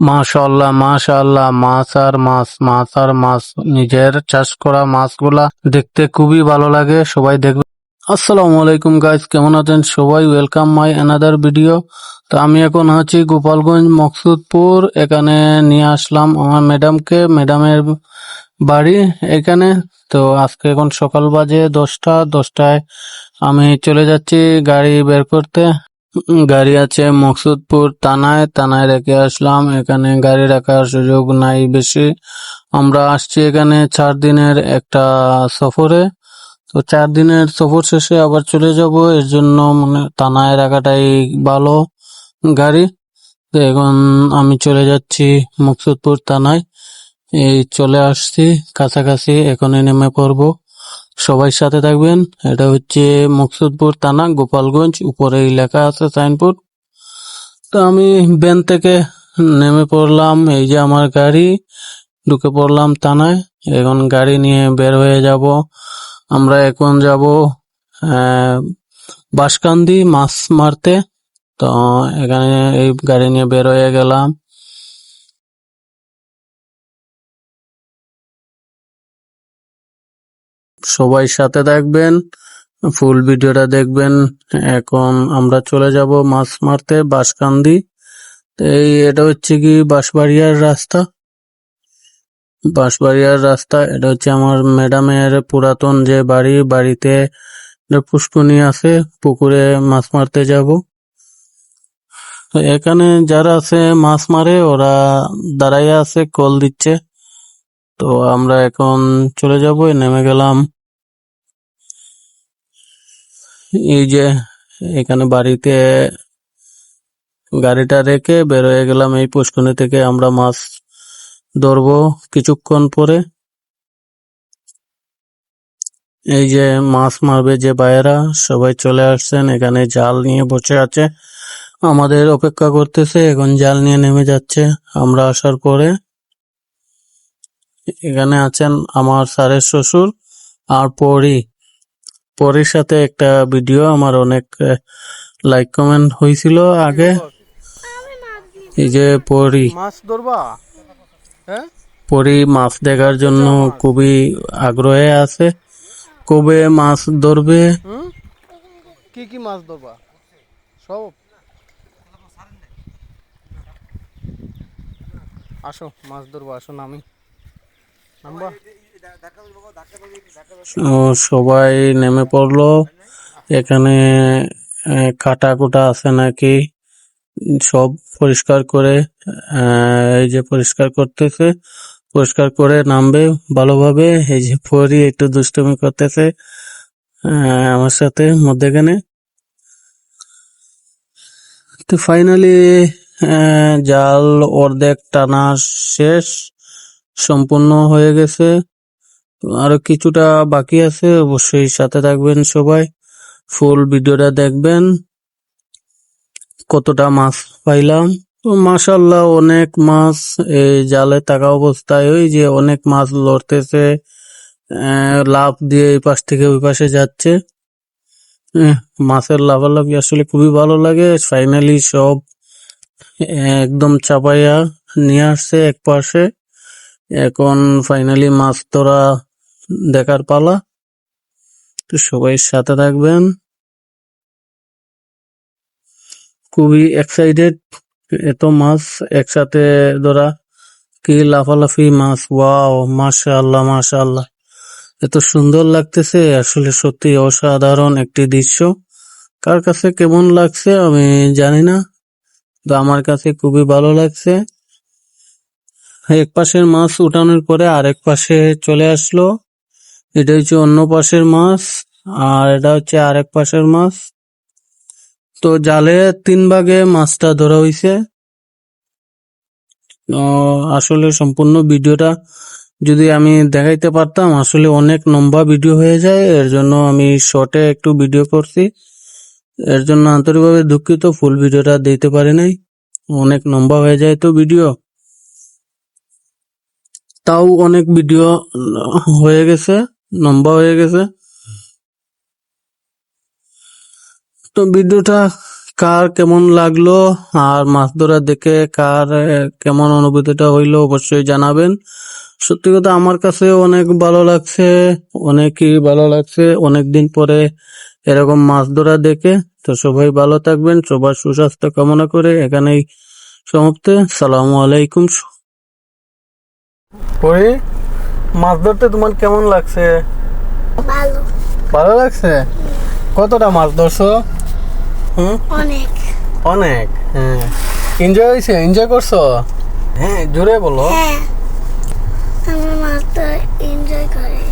মাশাআল্লাহ মাশাআল্লাহ মাছ আর মাছ মাছ আর মাছ, নিজের চাষ করা মাছগুলা দেখতে খুবই ভালো লাগে, সবাই দেখবে। আসসালামু আলাইকুম গাইস কেমন আছেন সবাই? ওয়েলকাম মাই অ্যানাদার ভিডিও তো আমি এখন আছি গোপালগঞ্জ, মকসুদপুর, এখানে নিয়ে আসলাম আমার ম্যাডামকে ম্যাডামের বাড়ি এখানে। তো আজকে এখন সকাল বাজে দশটা, দশটায় আমি চলে যাচ্ছি গাড়ি বের করতে। গাড়ি আছে মকসুদপুর থানায়। থানায় রেখে আসলাম। এখানে গাড়ি রাখার সুযোগ নাই বেশি। আমরা আসছি এখানে চার দিনের একটা সফরে। তো চার দিনের সফর শেষে আবার চলে যাব। এর জন্য মানে থানায় রাখাটাই ভালো গাড়ি। তো এখন আমি চলে যাচ্ছি মকসুদপুর থানায়। এই চলে আসছি, কাছাকাছি এখনই নেমে পড়ব। সবাই সাথে থাকবেন। এটা হচ্ছে মকসুদপুর থানা গোপালগঞ্জ উপরে লেখা আছে সাইনবোর্ড। তো আমি ভ্যান থেকে নেমে পড়লাম এই যে আমার গাড়ি। ঢুকে পড়লাম থানায়। এখন গাড়ি নিয়ে বের হয়ে যাব। আমরা এখন যাব আহ, বাঁশকান্দি মাছ মারতে। তো এখানে এই গাড়ি নিয়ে বের হয়ে গেলাম। সবাই সাথে থাকবেন, ফুল ভিডিওটা দেখবেন। এখন আমরা চলে যাব মাছ মারতে বাঁশকান্দি। এই এটা হচ্ছে কি বাঁশবাড়িয়ার রাস্তা? বাঁশবাড়িয়ার রাস্তা, এটা হচ্ছে আমার ম্যাডামের পুরাতন যে বাড়ি, বাড়িতে পুষ্করণী আছে, পুকুরে মাছ মারতে যাব। এখানে যারা আছে মাছ মারে, ওরা দাঁড়াইয়া আছে, কল দিচ্ছে। তো আমরা এখন চলে যাব, নেমে গেলাম। এই যে এখানে বাড়িতে গাড়িটা রেখে বের হয়ে গেলাম। এই পুষ্করণী থেকে আমরা মাছ ধরবো কিছুক্ষণ পরে। এই যে মাছ মারবে যে ভাইয়েরা, সবাই চলে আসছেন, এখানে জাল নিয়ে বসে আছে। আমাদের অপেক্ষা করতেছে, এখন জাল নিয়ে নেমে যাচ্ছে। আমরা আসার পরে এখানে আছেন আমার স্যারের শ্বশুর আর পরি। পরির সাথে একটা ভিডিও আমার অনেক লাইক কমেন্ট হয়েছিল আগে। এই যে পরি। মাছ ধরবা? হ্যাঁ? পরি মাছ দেখার জন্য খুবই আগ্রহে আছে। কবে মাছ ধরবে? কি কি মাছ ধরবা? সব? আসো মাছ ধরবো আসো নামি সবাই নেমে পড়ল। এখানে কাটা কুটা আছে নাকি? সব পরিষ্কার করে এই যে পরিষ্কার করতেছে, পরিষ্কার করে নামবে ভালোভাবে। এই যে পরি একটু দুষ্টুমি করতেছে আমার সাথে মধ্যেখানে। তো ফাইনালি জাল অর্ধেক টানা শেষ। সম্পূর্ণ হয়ে গেছে। আরও কিছুটা বাকি আছে, অবশ্যই সাথে থাকবেন সবাই। ফুল ভিডিওটা দেখবেন। কতটা মাছ পাইলাম। তো মাশাল্লাহ অনেক মাছ, এই জালে থাকা অবস্থায় ওই যে অনেক মাছ লড়তেছে লাফ দিয়ে এই পাশ থেকে ওই পাশে যাচ্ছে। মাছের লাফালাফি আসলে খুবই ভালো লাগে। ফাইনালি সব একদম চাপাইয়া নিয়ে আসছে এক পাশে। এখন ফাইনালি মাছ ধরা দেখার পালা। তো সবাই সাথে থাকবেন। খুবই এক্সাইটেড এত মাছ একসাথে ধরা। কি লাফালাফি মাছ ওয়াও মাশাআল্লাহ মাশাআল্লাহ। এত সুন্দর লাগতেছে, আসলে সত্যি অসাধারণ একটি দৃশ্য। কার কাছে কেমন লাগছে আমি জানি না, তো আমার কাছে খুবই ভালো লাগছে। এক পাশের মাছ উঠানোর পরে আরেক পাশে চলে আসলো। এটা হচ্ছে অন্য পাশের মাছ, আর এটা হচ্ছে আরেক পাশের মাছ। তো জালে তিন ভাগে মাছটা ধরা হইছে। আসলে সম্পূর্ণ ভিডিওটা যদি আমি দেখাইতে পারতাম, আসলে অনেক লম্বা ভিডিও হয়ে যায়, এর জন্য আমি শর্টে একটু ভিডিও করছি। এর জন্য আন্তরিকভাবে দুঃখিত, ফুল ভিডিওটা দিতে পারি নাই। অনেক লম্বা হয়ে যায় তো ভিডিও। তাও অনেক ভিডিও হয়ে গেছে লম্বা হয়ে গেছে। তো ভিডিওটা কার কেমন লাগল, আর মাছ ধরা দেখে কার কেমন অনুভূতিটা হইল অবশ্যই জানাবেন। সত্যি কথা আমার কাছে অনেক ভালো লাগছে, অনেকই ভালো লাগছে অনেকদিন পরে এরকম মাছ ধরা দেখে। তো সবাই ভালো থাকবেন, সবার সুস্বাস্থ্য কামনা করে এখানেই সমাপ্ত। সালামু আলাইকুম। পরে মাছ ধরতে তোমার কেমন লাগছে? ভালো। ভালো লাগছে? কতটা মাছ ধরছো? হুম? অনেক। অনেক হ্যাঁ। এনজয় হয়েছে? এনজয় করছ? হ্যাঁ জোরে বলো। হ্যাঁ। আমি মাছ এনজয় করি।